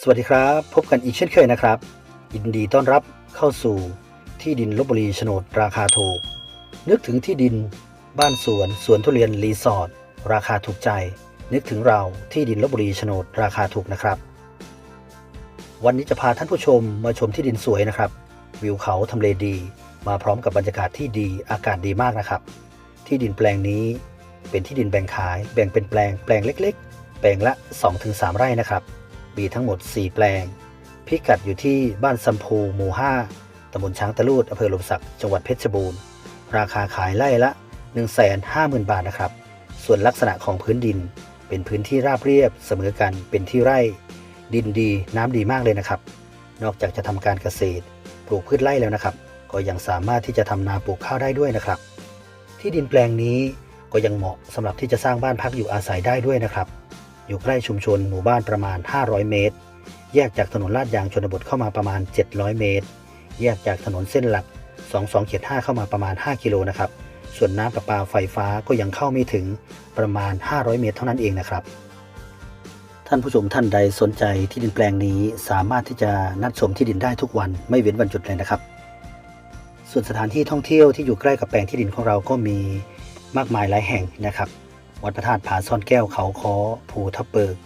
สวัสดีครับ พบกันอีกเช่นเคยนะครับ ยินดีต้อนรับเข้าสู่ที่ดินลบบุรีโฉนดราคาถูก นึกถึงที่ดิน บ้านสวนสวนทุเรียนรีสอร์ทราคาถูกใจ นึกถึงเราที่ดินลบบุรีโฉนดราคาถูกนะครับ วันนี้จะพาท่านผู้ชมมาชมที่ดินสวยนะครับ วิวเขาทำเลดี มาพร้อมกับบรรยากาศที่ดีอากาศดีมากนะครับ ที่ดินแปลงนี้เป็นที่ดินแบ่งขาย แบ่งเป็นแปลงแปลงเล็ก ๆ แปลงละ 2-3 ไร่นะครับ มีทั้งหมด 4 แปลง พิกัดอยู่ที่บ้านซัมพูหมู่ 5ตำบลช้างตะลูดอำเภอลมศักดิ์จังหวัดเพชรบูรณ์ ราคาขายไร่ละ 150,000 บาทนะครับ ส่วนลักษณะของพื้นดิน เป็นพื้นที่ราบเรียบเสมอกันเป็นที่ไร่ ดินดีน้ำดีมากเลยนะครับ นอกจากจะทำการเกษตร ปลูกพืชไร่แล้วนะครับ ก็ยังสามารถที่จะทำนาปลูกข้าวได้ด้วยนะครับ ที่ดินแปลงนี้ก็ยังเหมาะสำหรับที่จะสร้างบ้านพักอยู่อาศัยได้ด้วยนะครับ อยู่ใกล้ชุมชนหมู่บ้านประมาณ 500 เมตร แยกจากถนนลาดยางชนบทเข้ามาประมาณ 700 เมตร แยกจากถนนเส้นหลัก 22-5เข้ามาประมาณ 5 กิโลนะครับ ส่วนน้ำประปาไฟฟ้าก็ยังเข้าไม่ถึงประมาณ 500 เมตรเท่านั้นเองนะครับ ท่านผู้ชมท่านใดสนใจที่ดินแปลงนี้สามารถที่จะนัดชมที่ดินได้ทุกวันไม่เว้นวันหยุดเลยนะครับ ส่วนสถานที่ท่องเที่ยวที่อยู่ใกล้กับแปลงที่ดินของเราก็มีมากมายหลายแห่งนะครับ วัดพระธาตุผาซ่อนแก้วเขาคอภูทับเบิก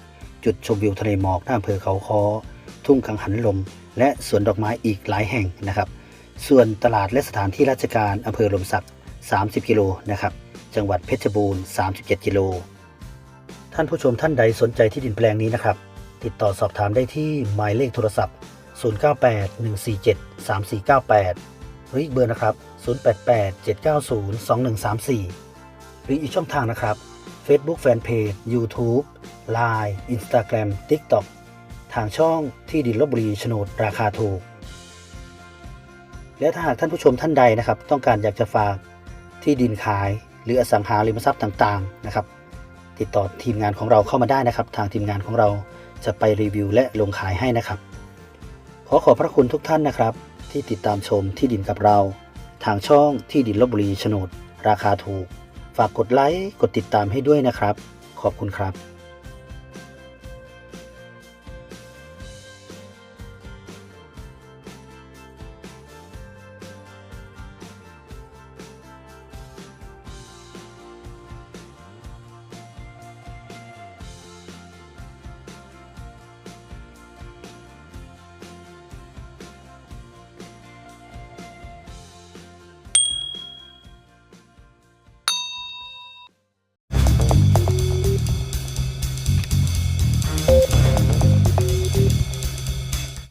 จุดชมวิวทะเลหมอกหน้าอำเภอเขาคอทุ่งกังหันลม และสวนดอกไม้อีกหลายแห่งนะครับ ส่วนตลาดและสถานที่ราชการอำเภอลมศักดิ์30 กิโลนะครับ จังหวัดเพชรบูรณ์ 37 กิโล ท่านผู้ชมท่านใดสนใจที่ดินแปลงนี้นะครับ ติดต่อสอบถามได้ที่หมายเลขโทรศัพท์ 0981473498 หรืออีกเบอร์นะครับ 0887902134 หรืออีกช่องทางนะครับ Facebook Fanpage YouTube Line Instagram TikTok ทางช่องที่ดินลบบุรีโฉนดราคาถูก และถ้าหากท่านผู้ชมท่านใดนะครับ ต้องการอยากจะฝากที่ดินขายหรืออสังหาริมทรัพย์ต่างๆนะครับ ติดต่อทีมงานของเราเข้ามาได้นะครับ ทางทีมงานของเราจะไปรีวิวและลงขายให้นะครับ ขอขอบพระคุณทุกท่านนะครับ ที่ติดตามชมที่ดินกับเรา ทางช่องที่ดินลบบุรีโฉนดราคาถูก ฝากกดไลค์ กดติดตามให้ด้วยนะครับ ขอบคุณครับ